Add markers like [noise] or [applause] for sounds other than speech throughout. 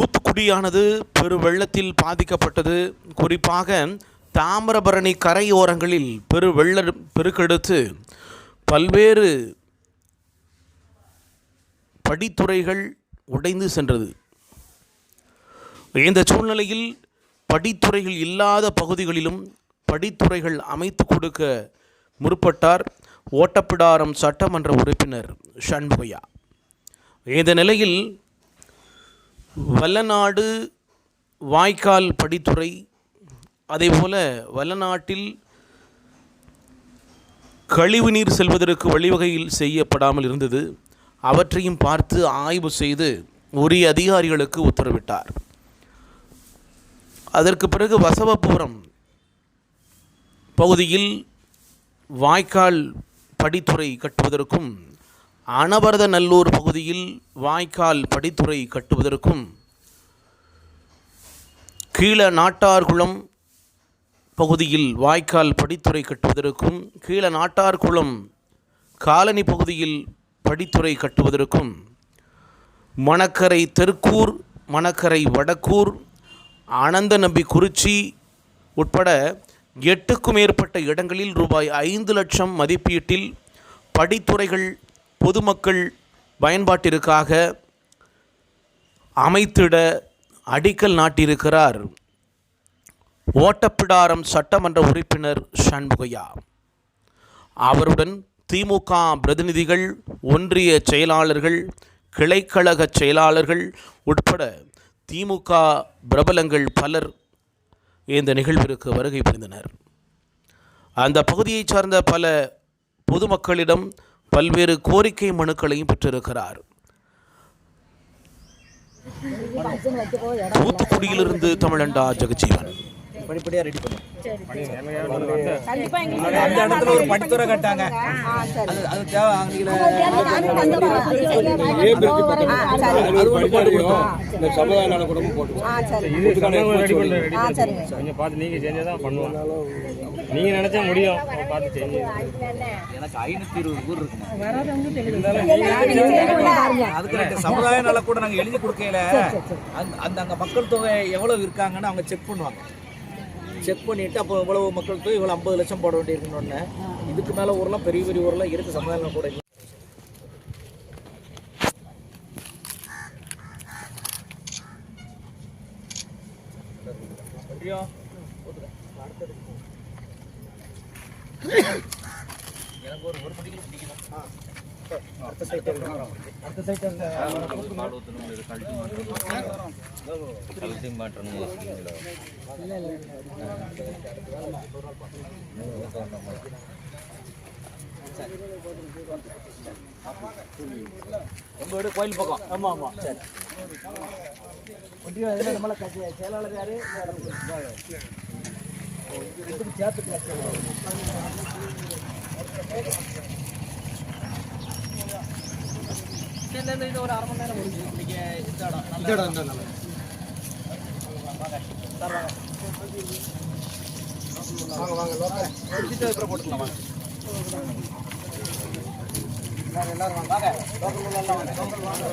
தூத்துக்குடியானது பெரு வெள்ளத்தில் பாதிக்கப்பட்டது. குறிப்பாக தாமிரபரணி கரையோரங்களில் பெரு வெள்ள பெருக்கெடுத்து பல்வேறு படித்துறைகள் உடைந்து சென்றது. இந்த சூழ்நிலையில் படித்துறைகள் இல்லாத பகுதிகளிலும் படித்துறைகள் அமைத்து கொடுக்க முற்பட்டார் ஓட்டப்பிடாரம் சட்டமன்ற உறுப்பினர் ஷண்முகையா. இந்த நிலையில் வல்லநாடு வாய்க்கால் படித்துறை அதேபோல் வல்லநாட்டில் கழிவுநீர் செல்வதற்கு வழிவகையில் செய்யப்படாமல் இருந்தது. அவற்றையும் பார்த்து ஆய்வு செய்து உரிய அதிகாரிகளுக்கு உத்தரவிட்டார். அதற்கு பிறகு வசவபுரம் பகுதியில் வாய்க்கால் படித்துறை கட்டுவதற்கும் அனவரத நல்லூர் பகுதியில் வாய்க்கால் படித்துறை கட்டுவதற்கும் கீழ நாட்டார்குளம் பகுதியில் வாய்க்கால் படித்துறை கட்டுவதற்கும் கீழ நாட்டார்குளம் காலனி பகுதியில் படித்துறை கட்டுவதற்கும் மணக்கரை தெற்கூர் மணக்கரை வடக்கூர் அனந்தநம்பி குறிச்சி உட்பட எட்டுக்கும் மேற்பட்ட இடங்களில் ரூபாய் ஐந்து லட்சம் மதிப்பீட்டில் படித்துறைகள் பொதுமக்கள் பயன்பாட்டிற்காக அமைத்திட அடிக்கல் நாட்டியிருக்கிறார் ஓட்டப்பிடாரம் சட்டமன்ற உறுப்பினர் ஷண்முகையா அவருடன் திமுக பிரதிநிதிகள் ஒன்றிய செயலாளர்கள் கிளைக்கழக செயலாளர்கள் உட்பட திமுக பிரபலங்கள் பலர் இந்த நிகழ்விற்கு வருகை புரிந்தனர். அந்த பகுதியைச் சார்ந்த பல பொதுமக்களிடம் பல்வேறு கோரிக்கை மனுக்களையும் பெற்றிருக்கிறார். தூத்துக்குடியிலிருந்து தமிழண்டா ஜெகஜீவன். படிப்படியா ரெடி பண்ணும் கண்டிப்பா எங்களுக்கு அந்த இடத்துல ஒரு படித்துறை கட்டாங்க. அது அது தேவை இந்த சமுதாய நல குடும்பம் போட்டு கொஞ்சம் பார்த்து பண்ணுவோம் நீங்கள் நினச்சா முடியும். பார்த்து எனக்கு ஐநூத்தி இருபது ஊர் இருக்குங்க அதுக்கு ரெண்டு சமுதாய நல கூட நாங்க எழுதி கொடுக்கல. அந்த அந்த அங்க மக்கள் தொகை எவ்வளவு இருக்காங்கன்னு அவங்க செக் பண்ணுவாங்க. செக் பண்ணிட்டு அப்போ இவ்வளவு மக்கள் தொகை இவ்வளவு ஐம்பது லட்சம் போட வேண்டியிருக்கணும்னு இதுக்கு மேல ஊர்லாம் பெரிய பெரிய ஊர்லாம் இருக்கு சமுதாய நல கூட Yeah. எனக்கு ஒரு ஒரு மணிக்கு பிடிக்கணும் அடுத்த சைட் அடுத்த சைட் அந்த உங்க வீடு கோயில் பக்கம் ஆமா ஆமா. சரி ஒன்றிய நம்மள செயலாளர் யாரு எப்படி சேர்த்துக்கலாம் இதில் இது ஒரு அரை மணி நேரம் முடிஞ்சு இன்னைக்கு இந்த இடம் நல்ல இடம் இந்த இடம் சார் வாங்க வாங்க வாங்க லோக்கல் சீட்டை அப்புறம் போட்டுக்கலாம் வாங்க எல்லாரும் எல்லாரும் வாங்க. வாங்க லோக்கல் வாங்க லோக்கல் வாங்க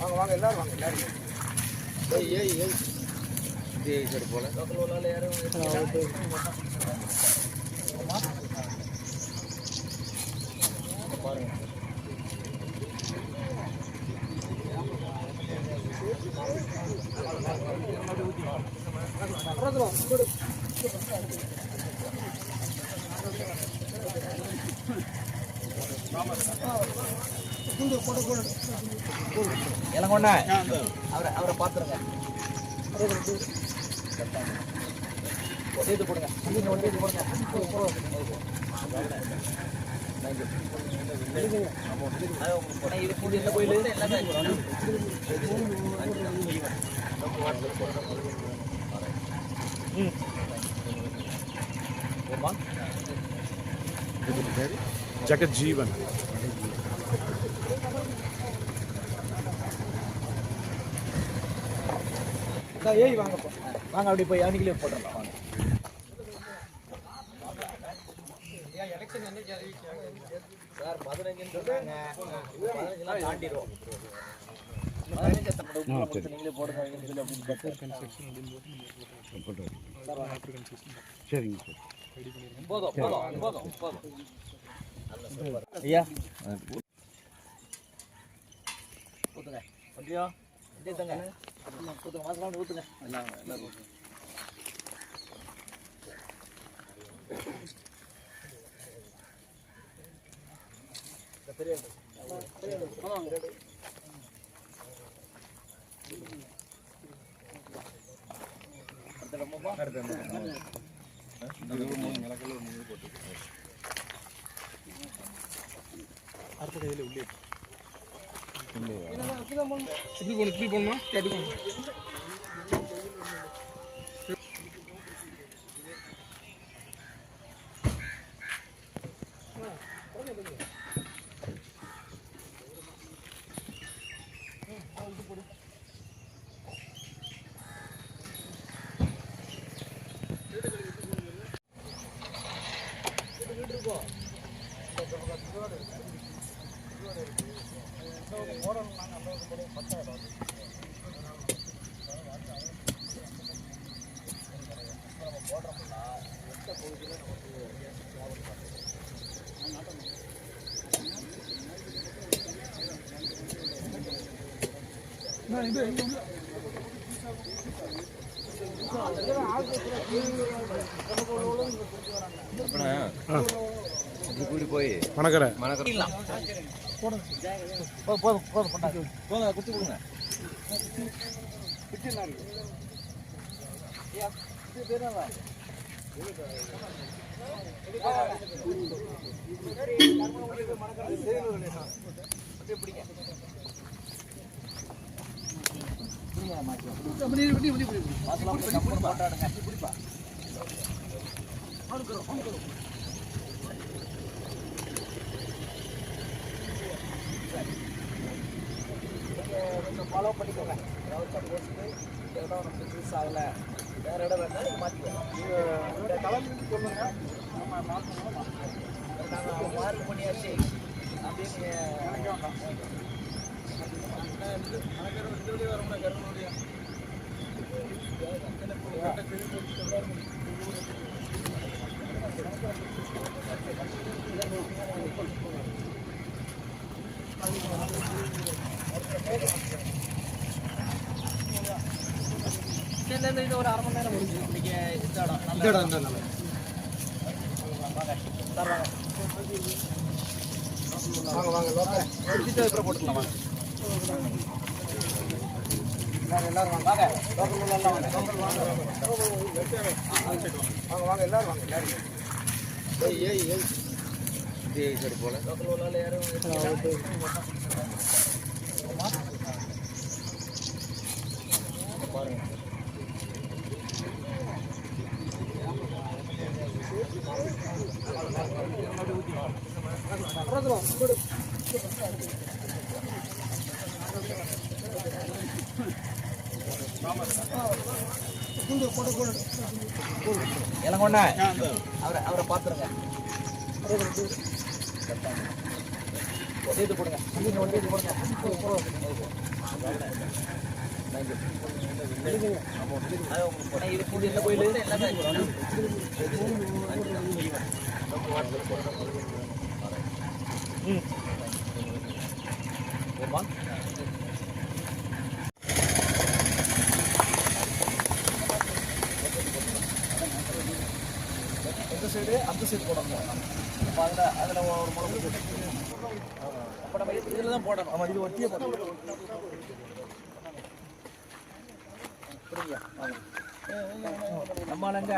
வாங்க வாங்க எல்லாரும் வாங்க எல்லாரும் ஏய் ஏய் ஏய் சரி போல இளங்கொண்டா அவரை அவரை பார்த்துருங்க. ஒட்டிட்டு போடுங்க நீங்க ஒட்டிட்டு போடுங்க இது புது என்ன கோயில் ஏய் வாங்க வாங்க அப்படி போய் அவனிகளே போட்டுடலாம் வாங்க சார் பதினஞ்சுன்னு சொல்றாங்க பதினஞ்சுலாம் தாண்டிடுவோம். சரிங்க போதும் ஐயா ஊத்துங்க அப்படியோ அப்படியே தங்க ஊத்துங்க மாசம் ஊத்துங்க அடுத்த கையில் உள்ளே இப்படி போகணும் இப்படி போகணுமா அப்படி போகணும் மணக்கரை. போதும் போதும் போதும் பண்ணாங்க போதும் குத்தி கொடுங்க போட்டாடுங்க பிடிப்பா கொஞ்சம் ஃபாலோ பண்ணிக்கோங்க ஏதாவது சப்போஸ்க்கு இடம் நமக்கு யூஸ் ஆகலை வேறு இடம் வேணா நீங்கள் மாற்றிக்கோங்க நீங்கள் கலந்து சொல்லுங்க நம்ம மாற்றணும் நாங்கள் மார்க் பண்ணியாச்சு அப்படின்னு இதுலேருந்து இது ஒரு அரை மணி நேரம் முடிஞ்சு. இன்னைக்கு இந்த இடம் நல்ல இடம் இந்த இடம் வாங்க வாங்க. போட்டுக்கலாம் வாங்க. எல்லாரும் வாங்க வாங்க எல்லாம் வாங்க வாங்க வாங்க எல்லாரும் வாங்க எல்லாரும் ஏய் ஏய் ஏய் சரி போல யாரும் இளங்கொண்டா அவரை அவரை பார்த்துருங்க. ஒட்டிட்டு போடுங்க. நீங்க ஒட்டிட்டு போடுங்க இது புது என்ன கோயில் எல்லாமே ஏமா சைடு அந்த சைடு போடணும். அப்போ அதில் அதில் ஒரு முளை அப்போ நம்ம இதில் தான் போடணும். ஆமாம் இது ஒட்டியே போடணும். புரியுங்களா நம்ம ஆளுங்க.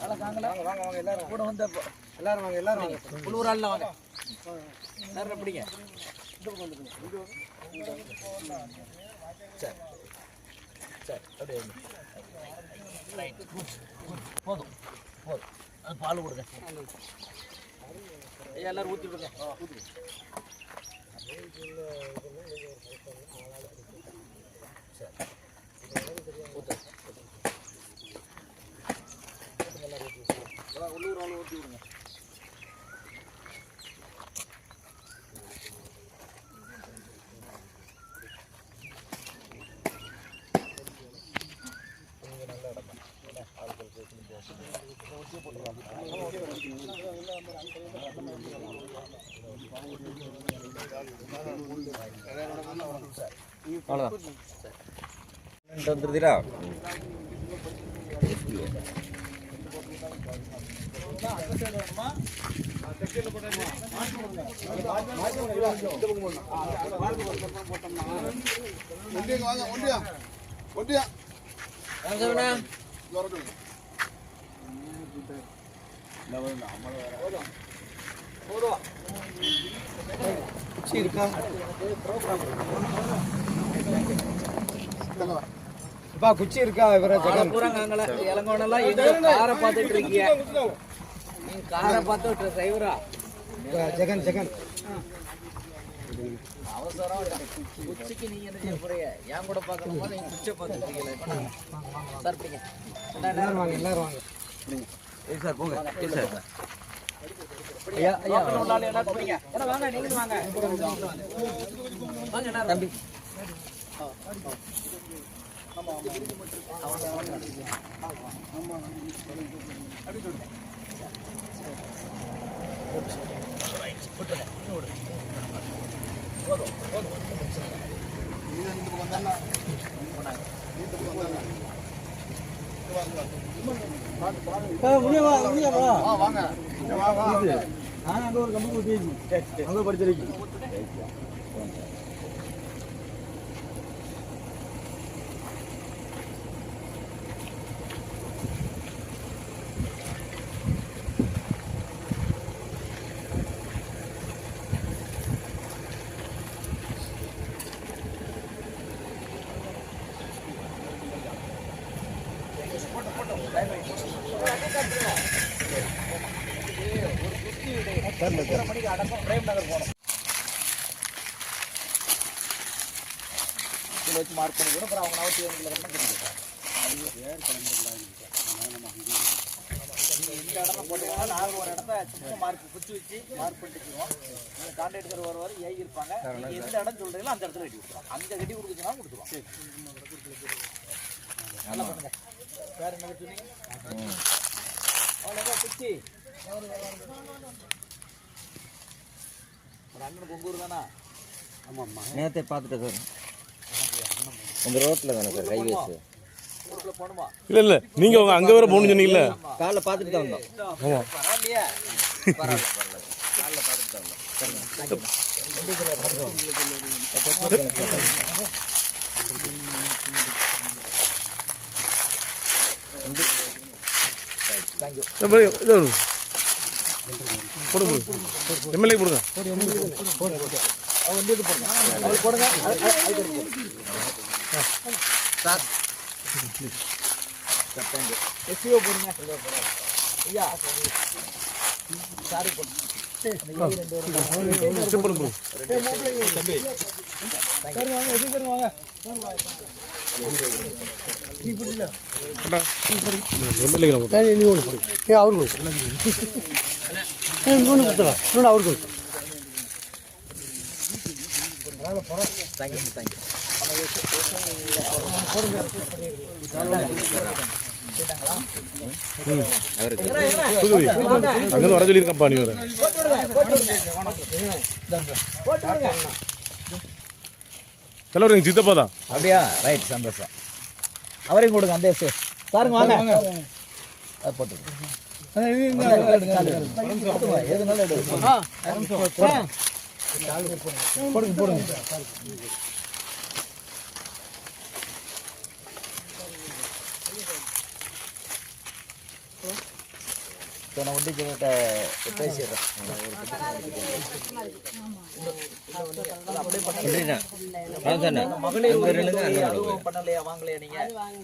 வாங்க வாங்க வாங்க எல்லாரும் கூட வந்து எல்லாரும் வாங்க எல்லாரும் வாங்க. உள்ளூர் வாங்க. எல்லாரும் பிடிங்க சரி. சரி அப்படியே. போதும் போதும். அது பால் கொடுங்க. ஐயா எல்லாரும் ஊற்றி விடுங்க. ஊற்றி உள்ளூர் ஆள் ஊற்றி விடுங்க. அவ்வளோதான் வந்துருதுடா ஒன்றியா ஒன்றியா போதும் போதும் வந்துருதா பா குச்சி இருக்கா இவர? ஜெகன் பூரா அங்கல இளங்கோனெல்லாம் எங்க காரை பார்த்துட்டு இருக்கீங்க? நீங்க காரை பார்த்து டிரைவரா ஜெகன் ஜெகன். அவசரம் குச்சிக்கு நீங்க என்ன செய்ய போறீங்க என் கூட பார்க்கணுமா நீங்க குச்சை பார்த்துருக்கீங்களா சார் பிடிங்க. எல்லாரும் வாங்க எல்லாரும் வாங்க. சார் போங்க. சார். ஐயா ஐயா. நாள் என்ன போறீங்க. ஏன்னா வாங்க நீங்களும் வாங்க. வாங்க நான் தம்பி. முடியவா முடியவா வாங்க. நான் அங்க ஒரு கம்பு ஊத்தி அங்க படிச்சிருக்கேன் பிரேம் நகர் போகணும் இதில் வச்சு மார்க் பண்ணி கூட அப்புறம் அவங்க நவத்தி இந்த இடத்துல போட்டீங்கன்னா நாங்கள் ஒரு இடத்த சும்மா மார்க் குச்சி வச்சு மார்க் பண்ணிட்டுக்குவோம் நீங்கள் கான்ட்ராக்டர் வருவார் ஏகி இருப்பாங்க நீங்கள் எந்த இடம் சொல்கிறீங்களோ அந்த இடத்துல கட்டி கொடுத்துருவோம் அங்கே கட்டி கொடுக்குச்சுன்னா கொடுத்துருவோம் நல்லா பண்ணுங்க வேறு என்ன சொன்னீங்க அவ்வளோதான் குச்சி. ஒரு நேற்றே பார்த்துட்டேன் சார். அந்த ரோட்டில் தானே சார் ஹைவேஸ் இல்ல இல்ல நீங்க உங்க அங்க வர போகணும்னு சொன்னீங்கல்ல. காலைல பார்த்துட்டு தான் வந்தோம். பரவாயில்லையா. [laughs] பரவாயில்ல பரவாயில்ல. காலைல பார்த்துட்டு தான் வந்தோம். இது. போடுங்க எம்எல்ஏ போடுங்க எஸ்சிஓ போடுங்க ஐயா சாரி போடுங்க போடுங்க அவருக்கு கொடு. தேங்க்யூ தேங்க்யூ தூத்துக்குடி அங்கே வர சொல்லியிருக்கப்பா நீ வர தலைவர் சித்தப்பா தான். அப்படியா? ரைட் சந்தோஷம். அவரையும் கொடுங்க அந்த சாருங்க வாங்க. போட்டு போடுங்க போடுங்க இப்போ நான் வந்து கிட்ட பேசிடுறேன். பண்ணலையா வாங்கலையா நீங்க வாங்க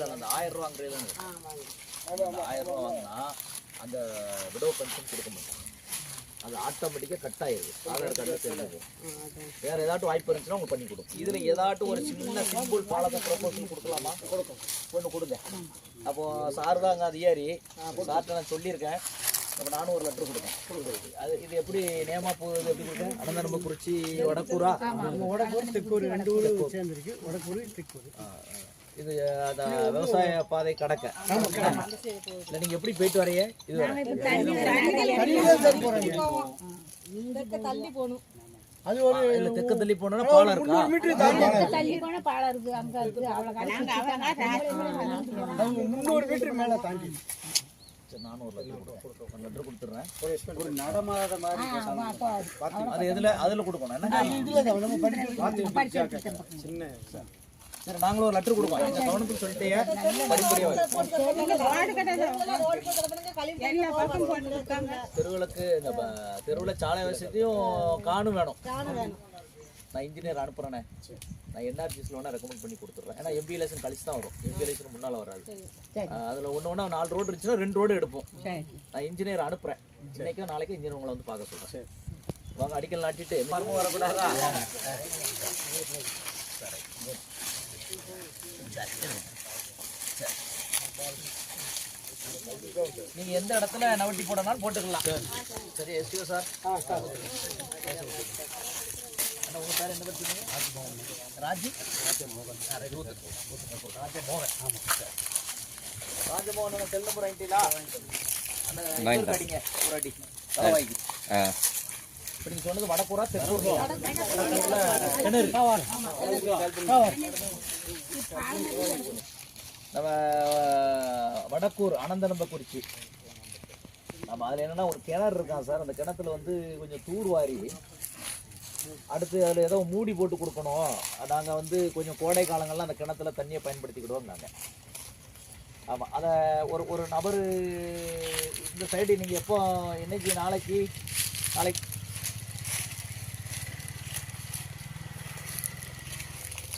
நான் அந்த ஆயிரம் ரூபா வாங்குறது ஆயிரம் ரூபா வாங்கினா அந்த விடோ பென்ஷன் கொடுக்க மாட்டாங்க. அது ஆட்டோமேட்டிக்காக கட் ஆயிருது ஆதார் கார்டில் தெரிஞ்சது வேற ஏதாட்டும் வாய்ப்பு இருந்துச்சுன்னா உங்களுக்கு பண்ணி கொடுக்கும் இதுல ஏதாட்டும் ஒரு சின்ன சிம்பிள் பாலத்தை ப்ரொபோசல் கொடுக்கலாமா? கொடுக்கும். ஒன்று கொடுங்க. அப்போ சார் தான் அங்கே அதிகாரி. சார்கிட்ட நான் சொல்லியிருக்கேன். அப்போ நானும் ஒரு லெட்டர் கொடுக்கேன் அது இது எப்படி நேமா போகுது எப்படி கொடுக்கேன் அனந்தரம்ப குறிச்சி வடக்கூரா? நம்ம வடக்கூர் தெக்கூர் ரெண்டு ஊர் சேர்ந்துருக்கு. வடக்கூர் தெக்கூர் இது அந்த விவசாய பாதை கடக்க. இல்லை நீங்க எப்படி போயிட்டு வரீங்க? இது தள்ளி போகணும். அது ஒரு இல்ல தெக்க தள்ளி போனோம்னா பாலம் இருக்கா? தள்ளி போனா பாலம் இருக்கு. அங்க இருக்கு அவ்வளவு அது முந்நூறு மீட்டர் மேல தாண்டி. சரி, நானும் ஒரு லெட்டர் கொடுக்குறேன் ஒரு நடமாத மாதிரி அது எதுல? அதுல கொடுக்கணும். என்ன? இதுல தான் நம்ம படிச்சு சின்ன சரி நாங்களும் ஒரு லெட்டர் கொடுப்போம். எங்க கவனத்துக்கு சொல்லிட்டே படிப்படியா தெருவுகளுக்கு இந்த தெருவுல சாலை வசதியும் காணும் வேணும். நான் இன்ஜினியர் அனுப்புறேனே. நான் என்ஆர்ஜிஸ்ல வேணா ரெக்கமெண்ட் பண்ணி கொடுத்துட்றேன். ஏன்னா எம்பி எலெக்ஷன் கழிச்சு தான் வரும். எம்பி எலெக்ஷன் முன்னால வராது. அதுல ஒண்ணு ஒண்ணா நாலு ரோடு இருந்துச்சுன்னா ரெண்டு ரோடு எடுப்போம். நான் இன்ஜினியர் அனுப்புறேன். இன்னைக்கோ நாளைக்கு இன்ஜினியர் உங்களை வந்து பார்க்க சொல்றேன். வாங்க அடிக்கல் நாட்டிட்டு. வரக்கூடாதா? நீங்க எந்த இடத்துல நவட்டி போடனாலும் போட்டுக்கலாம். சரி. STO sir. அண்ணா, உங்க பேர் என்ன பேர் சொன்னீங்க? ராஜி ஆ, ரைட், ஊத்து. ராஜமோகன். ராஜமோகன் செல் நம்பர் இன்னொரு அடிங்க ஒரு அடி. தலவாய்க்கு. ஆ. இப்ப நீங்க சொன்னது வடக்கூரா தெற்கூரா கிணறு நம்ம வடக்கூர் அனந்தனம்பக்குறிச்சி நம்ம அதில் என்னென்னா ஒரு கிணறு இருக்கான் சார். அந்த கிணத்துல வந்து கொஞ்சம் தூர்வாரி அடுத்து அதில் ஏதோ மூடி போட்டு கொடுக்கணும். நாங்கள் வந்து கொஞ்சம் கோடை காலங்கள்லாம் அந்த கிணத்துல தண்ணியை பயன்படுத்திக்கிடுவோம் நாங்கள் ஆமாம் அதை ஒரு ஒரு நபர் இந்த சைடு நீங்கள் எப்போ என்னைக்கு நாளைக்கு நாளைக்கு.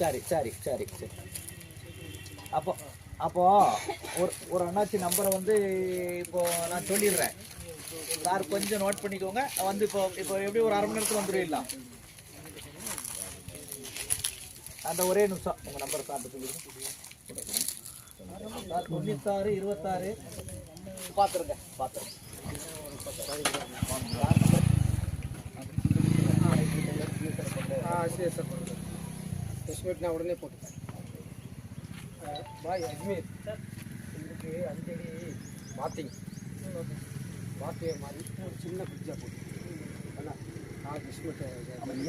சரி சரி சரி சரி. அப்போ அப்போ ஒரு ஒரு அண்ணாச்சி நம்பரை வந்து இப்போ நான் சொல்லிடுறேன். சார் கொஞ்சம் நோட் பண்ணிக்கோங்க. வந்து இப்போ இப்போ எப்படி ஒரு அரை மணி நேரத்தில் வந்துடுவீங்களா அந்த ஒரே நிமிஷம். உங்கள் நம்பர் சாப்பிட்டு சொல்லிடுங்க. சார் தொண்ணூத்தாறு இருபத்தாறு. பார்த்துருங்க பார்த்துருங்க. ஆ சரி சார். நான் உடனே போட்டுக்கிறேன். பாய் அஜ்மீர். இதுக்கு அஞ்சடி பாத்திங் பாத்திய மாதிரி ஒரு சின்ன ஃப்ரிட்ஜாக போட்டு.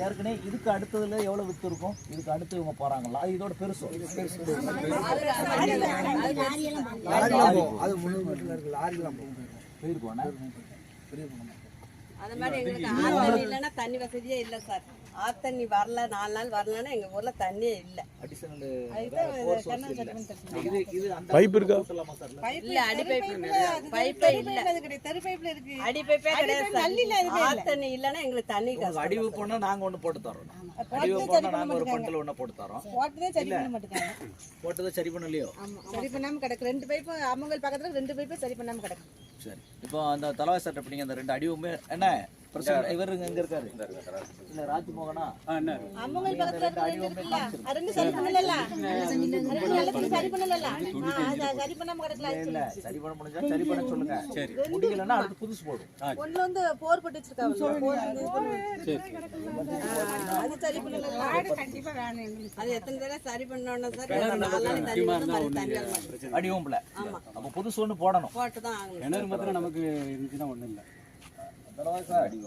ஏற்கனவே இதுக்கு அடுத்ததுல எவ்வளவு வித்து இருக்கும்? இதுக்கு அடுத்து இவங்க போறாங்களா? அது இதோட பெருசு. போகும். அது லாரிலாம் போயிருக்கோம் அந்த மாதிரி எங்களுக்கு ஆறு இல்லைன்னா தண்ணி வசதியே இல்லை சார். ஆறு தண்ணி வரல நாலு நாள் வரலன்னா எங்க ஊர்ல தண்ணியே இல்லை. பைப் இருக்கா? இல்ல. அடி பைப் பைப்பே இல்ல. அடி பைப்பே கிடையாது சார். ஆறு தண்ணி இல்லைன்னா எங்களுக்கு தண்ணி அடிவு போனா நாங்க ஒண்ணு போட்டு தரோம். அடிவு போனா நாங்க ஒரு பண்டல் ஒண்ணு போட்டு தரோம். போட்டதே சரி பண்ண மாட்டேங்காங்க போட்டதை சரி பண்ணலையோ? சரி பண்ணாம கிடக்கு. ரெண்டு பைப்பு அம்மங்கல் பக்கத்துல ரெண்டு பைப்பு சரி பண்ணாம கிடக்கு. சரி. இப்போ அந்த தலைவாய் சட்டை பண்ணீங்க அந்த ரெண்டு அடிவுமே என்ன? பிரச்சனை இவர் எங்க இருக்காரு. இல்ல அம்மங்கல் பக்கத்துல இருக்குல்ல சரி பண்ணல ரெண்டு நல்ல தண்ணி சரி சரி பண்ணாம கிடக்கல. இல்ல சரி பண்ண முடிஞ்சா சரி பண்ண சொல்லுங்க. சரி. அடுத்து புதுசு போடும். ஒண்ணு வந்து போர் போட்டு வச்சிருக்காங்க. போர் அது சரி பண்ணல கண்டிப்பா வேணும் எங்களுக்கு. அது எத்தனை தடவை சரி பண்ணோம்னா சார் நாலு நாள் தண்ணி வந்து மறுபடியும் தண்ணி மாட்டேங்குது. அடிவும்ல. அப்ப புதுசு ஒண்ணு போடணும். போட்டு தான் ஆகணும். தலவாய் சார் 여러가지가아 닐.